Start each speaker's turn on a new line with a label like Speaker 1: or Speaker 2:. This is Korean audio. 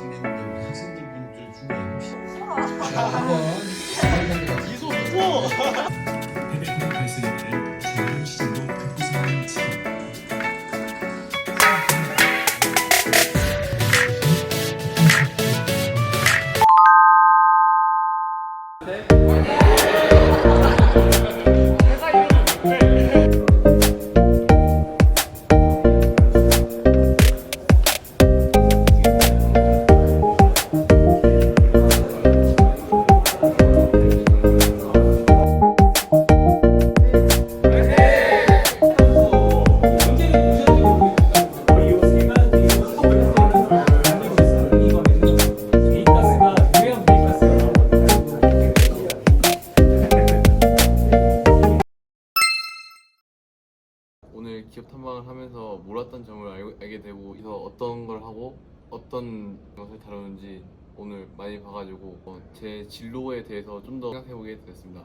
Speaker 1: 우리 학생들 분들 중에 혹시
Speaker 2: 소라.
Speaker 1: 한번
Speaker 3: 발색을 새로운 시장으로 급부상하는 지금
Speaker 4: 오늘 기업 탐방을 하면서 몰랐던 점을 알, 알게 되고 그래서 어떤 걸 하고 어떤 것을 다루는지 오늘 많이 봐가지고 어, 제 진로에 대해서 좀 더 생각해보게 됐습니다.